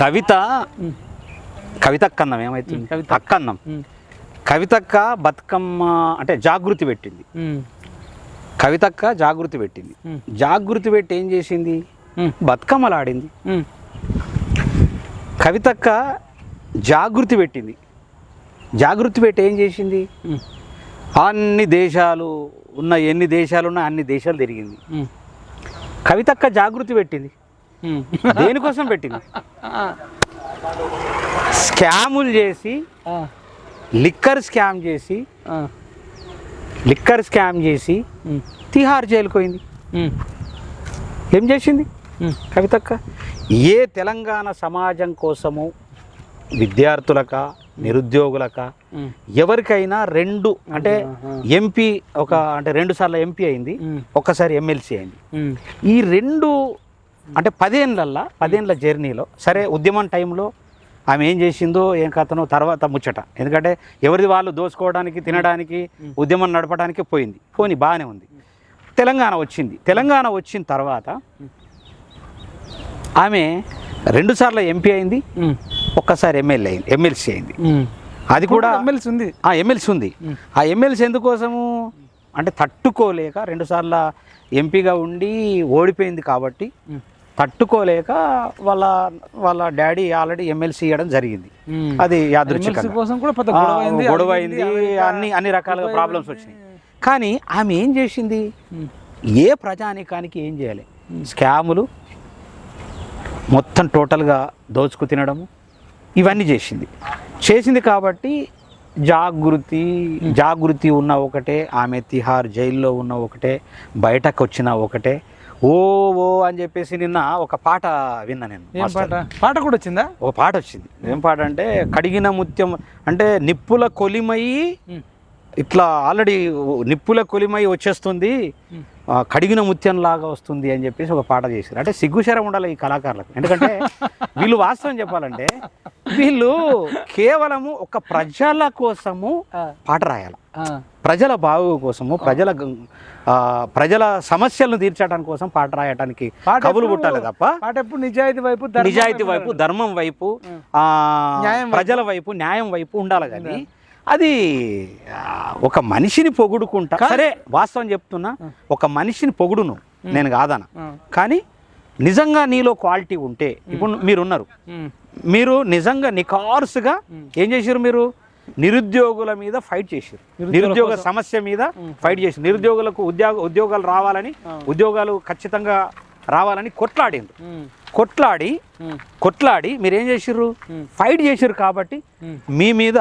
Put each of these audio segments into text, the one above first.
కవిత కవితక్క అన్నం ఏమైతుంది కవిత. అక్క అన్నం కవితక్క బతుకమ్మ అంటే జాగృతి పెట్టింది. కవితక్క జాగృతి పెట్టింది. జాగృతి పెట్టి ఏం చేసింది? ఉమ్, బతుకమ్మలు ఆడింది ఉమ్, కవితక్క జాగృతి పెట్టింది. జాగృతి పెట్టి ఏం చేసింది? అన్ని దేశాలు ఉన్న ఎన్ని దేశాలు ఉన్నా అన్ని దేశాలు తిరిగింది. కవితక్క జాగృతి పెట్టింది. దేనికోసం పెట్టింది? స్కాములు చేసి లిక్కర్ స్కామ్ చేసి లిక్కర్ స్కామ్ చేసి తిహార్ జైలుకు పోయింది ఉమ్, ఏం చేసింది? కవితక్క ఏ తెలంగాణ సమాజం కోసము విద్యార్థులక నిరుద్యోగులక ఎవరికైనా రెండు అంటే ఎంపీ ఒక అంటే రెండు సార్లు ఎంపీ అయింది ఉమ్, ఒక్కసారి ఎమ్మెల్సీ అయింది. ఈ రెండు అంటే పదేళ్ళల్లో పదేళ్ళ జర్నీలో సరే ఉద్యమం టైంలో ఆమె ఏం చేసిందో ఏం కథనో తర్వాత ముచ్చట. ఎందుకంటే ఎవరిది వాళ్ళు దోచుకోవడానికి తినడానికి ఉద్యమం నడపడానికి పోయింది. పోని బాగానే ఉంది. తెలంగాణ వచ్చింది. తెలంగాణ వచ్చిన తర్వాత ఆమె రెండుసార్లు ఎంపీ అయింది ఒక్కసారి ఎమ్మెల్యే అయింది ఎమ్మెల్సీ అయింది. అది కూడా ఎమ్మెల్సీ ఉంది. ఆ ఎమ్మెల్సీ ఉంది. ఆ ఎమ్మెల్సీ ఎందుకోసము? అంటే తట్టుకోలేక రెండుసార్లు ఎంపీగా ఉండి ఓడిపోయింది కాబట్టి తట్టుకోలేక వాళ్ళ వాళ్ళ డాడీ ఆల్రెడీ ఎమ్మెల్సీ ఇవ్వడం జరిగింది. అది యాదృచ్ఛికంగా. కోసం కూడా గొడవ అయింది అన్ని అన్ని రకాలుగా ప్రాబ్లమ్స్. వచ్చినాయి. కానీ ఆమె ఏం చేసింది? ఏ ప్రజానీకానికి ఏం చేయాలి? స్కాములు మొత్తం టోటల్గా దోచుకు తినడము ఇవన్నీ చేసింది. చేసింది కాబట్టి జాగృతి జాగృతి ఉన్న ఒకటే ఆమె తిహార్ జైల్లో ఉన్న ఒకటే బయటకు వచ్చిన ఒకటే ఓ ఓ అని చెప్పేసి నిన్న ఒక పాట విన్నా నేను ఏం. పాట? పాట కూడా వచ్చిందా? ఒక పాట వచ్చింది. ఏం పాట అంటే కడిగిన ముత్యం అంటే నిప్పుల కొలిమయి ఇట్లా ఆల్రెడీ నిప్పుల కొలిమై వచ్చేస్తుంది. కడిగిన ముత్యం లాగా వస్తుంది అని చెప్పేసి ఒక పాట చేశారు. అంటే సిగ్గుశరం ఉండాలి ఈ కళాకారులకు. ఎందుకంటే వీళ్ళు వాస్తవం చెప్పాలంటే వీళ్ళు కేవలము ఒక ప్రజల కోసము పాట రాయాలి. ప్రజల బాగు కోసము ప్రజల ప్రజల సమస్యలను తీర్చడానికి కోసం పాట కవులు ఎప్పుడు- పుట్టాలి తప్ప. పాట ఎప్పుడు నిజాయితీ వైపు నిజాయితీ వైపు ధర్మం వైపు ఆ, న్యాయం వైపు. ప్రజల వైపు. న్యాయం వైపు ఉండాలి కానీ అది ఒక మనిషిని పొగుడుకుంటా. సరే వాస్తవం చెప్తున్నా ఒక మనిషిని పొగుడును నేను కాదన? కానీ నిజంగా నీలో క్వాలిటీ ఉంటే ఇప్పుడు మీరున్నారు. మీరు నిజంగా నికార్సుగా ఏం చేశారు మీరు? నిరుద్యోగుల మీద ఫైట్ చేశారు నిరుద్యోగ సమస్య మీద ఫైట్ చేశారు నిరుద్యోగులకు ఉద్యోగ ఉద్యోగాలు రావాలని ఉద్యోగాలు ఖచ్చితంగా రావాలని కొట్లాడిండ్రు. కొట్లాడి కొట్లాడి మీరు ఏం చేసిర్రు ఫైట్ చేసిర్రు కాబట్టి. మీ మీద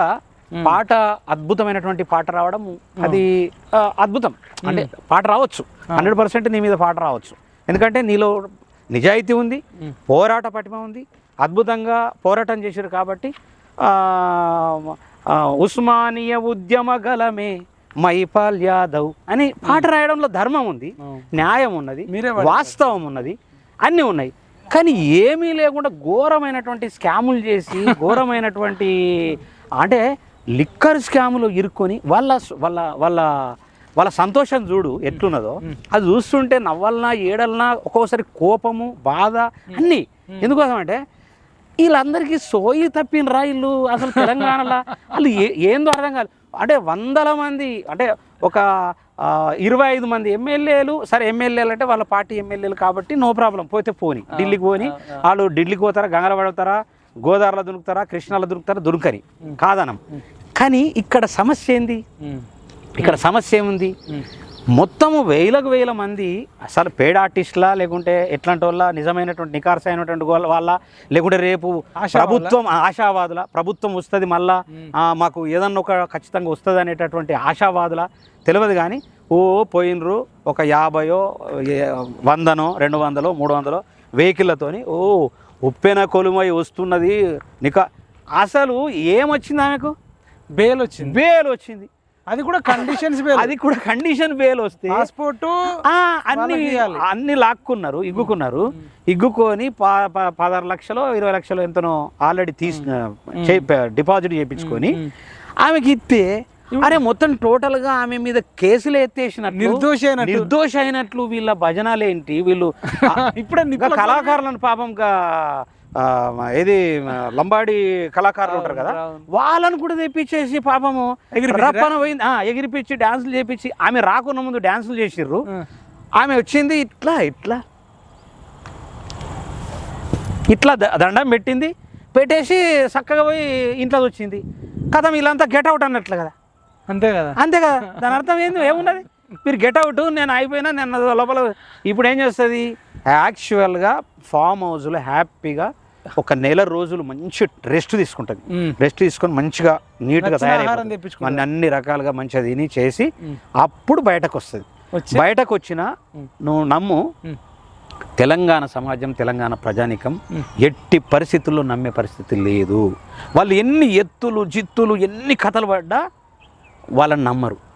పాట అద్భుతమైనటువంటి పాట రావడం అది అద్భుతం. అంటే పాట రావచ్చు. హండ్రెడ్ పర్సెంట్ నీ మీద పాట రావచ్చు. ఎందుకంటే నీలో నిజాయితీ ఉంది పోరాట పటిమ ఉంది అద్భుతంగా పోరాటం చేశారు కాబట్టి ఉస్మానియ ఉద్యమ గలమే మైపాల్ యాదవ్ అని పాట రాయడంలో ధర్మం ఉంది. న్యాయం ఉన్నది మీరే వాస్తవం ఉన్నది అన్నీ ఉన్నాయి. కానీ ఏమీ లేకుండా ఘోరమైనటువంటి స్కాములు చేసి ఘోరమైనటువంటి అంటే లిక్కర్ స్కాములు ఇరుక్కొని వాళ్ళ వాళ్ళ వాళ్ళ వాళ్ళ సంతోషం చూడు ఎట్లున్నదో అది చూస్తుంటే నవ్వలనా ఏడలనా ఒక్కోసారి కోపము బాధ అన్నీ. ఎందుకోసం అంటే వీళ్ళందరికీ సోయి తప్పినరా వీళ్ళు అసలు తెలంగాణలో? వాళ్ళు ఏ ఏందో అర్థం కాదు. అంటే వందల మంది అంటే ఒక ఇరవై ఐదు మంది ఎమ్మెల్యేలు సరే ఎమ్మెల్యేలు అంటే వాళ్ళ పార్టీ ఎమ్మెల్యేలు కాబట్టి నో ప్రాబ్లం. పోతే పోని ఢిల్లీకి పోని. వాళ్ళు ఢిల్లీకి పోతారా గంగల పడతారా గోదావరిలో దొరుకుతారా కృష్ణాలో దొరుకుతారా దొరకని కాదనం. కానీ ఇక్కడ సమస్య ఏంది? ఇక్కడ సమస్య ఏముంది? మొత్తము వేలకు వేల మంది అసలు పేడ ఆర్టిస్టులా లేకుంటే ఎట్లాంటి వాళ్ళ నిజమైనటువంటి నికార్స్ అయినటువంటి వాళ్ళ లేకుంటే రేపు ప్రభుత్వం ఆశావాదుల? ప్రభుత్వం వస్తుంది మళ్ళా మాకు ఏదన్నా ఒక ఖచ్చితంగా వస్తుంది అనేటటువంటి ఆశావాదుల? తెలియదు కానీ ఓ పోయినరు ఒక యాభయో వందనో రెండు వందలో మూడు వందలో వెహికల్లతోని ఓ ఉప్పెన కొలుమై వస్తున్నది. నికా అసలు ఏమొచ్చింది ఆమెకు బెయిల్ వచ్చింది బేల్ వచ్చింది అది కూడా కండిషన్స్ బెయిల్ అది కూడా కండిషన్ బేల్ వస్తే పాస్పోర్ట్ అన్ని. అన్ని లాక్కున్నారు ఇగ్గుకున్నారు. ఇగ్గుకొని పదహారు లక్షలు ఇరవై లక్షలు ఎంతనో ఆల్రెడీ తీసి డిపాజిట్ చేయించుకొని ఆమెకి ఇస్తే అరే మొత్తం టోటల్గా ఆమె మీద కేసులు ఎత్తేసినట్లు నిర్దోషి. నిర్దోష అయినట్లు వీళ్ళ భజనలేంటి వీళ్ళు ఇప్పుడే కళాకారులను పాపం గా ఆ, ఏది లంబాడి కళాకారులు ఉంటారు కదా. వాళ్ళని కూడా తెప్పించేసి పాపము? రప్పన పోయింది ఎగిరిపించి డాన్సులు చేపించి ఆమె రాకున్న ముందు డాన్సులు చేసిర్రు. ఆమె వచ్చింది ఇట్లా ఇట్లా ఇట్లా ద- దండం పెట్టింది పెట్టేసి చక్కగా పోయి ఇంట్లో వచ్చింది కథం వీళ్ళంతా గెట్ అవుట్ అన్నట్లు కదా అంతే కదా? అంతే కదా. దాని అర్థం ఏంది? ఏమున్నది? మీరు గెట్ అవుట్ నేను అయిపోయినా నేను లోపల ఇప్పుడు ఏం చేస్తుంది? యాక్చువల్గా ఫామ్ హౌస్లో హ్యాపీగా ఒక నెల రోజులు మంచి రెస్ట్ తీసుకుంటుంది. రెస్ట్ తీసుకొని మంచిగా నీట్గా. మన అన్ని రకాలుగా మంచిగా తిని చేసి అప్పుడు బయటకు వస్తుంది బయటకు వచ్చిన నువ్వు నమ్ము మ్మ్. తెలంగాణ సమాజం తెలంగాణ ప్రజానికం ఎట్టి పరిస్థితుల్లో నమ్మే పరిస్థితి లేదు. వాళ్ళు ఎన్ని ఎత్తులు జిత్తులు ఎన్ని కథలు పడ్డా వాళ్ళని నమ్మరు.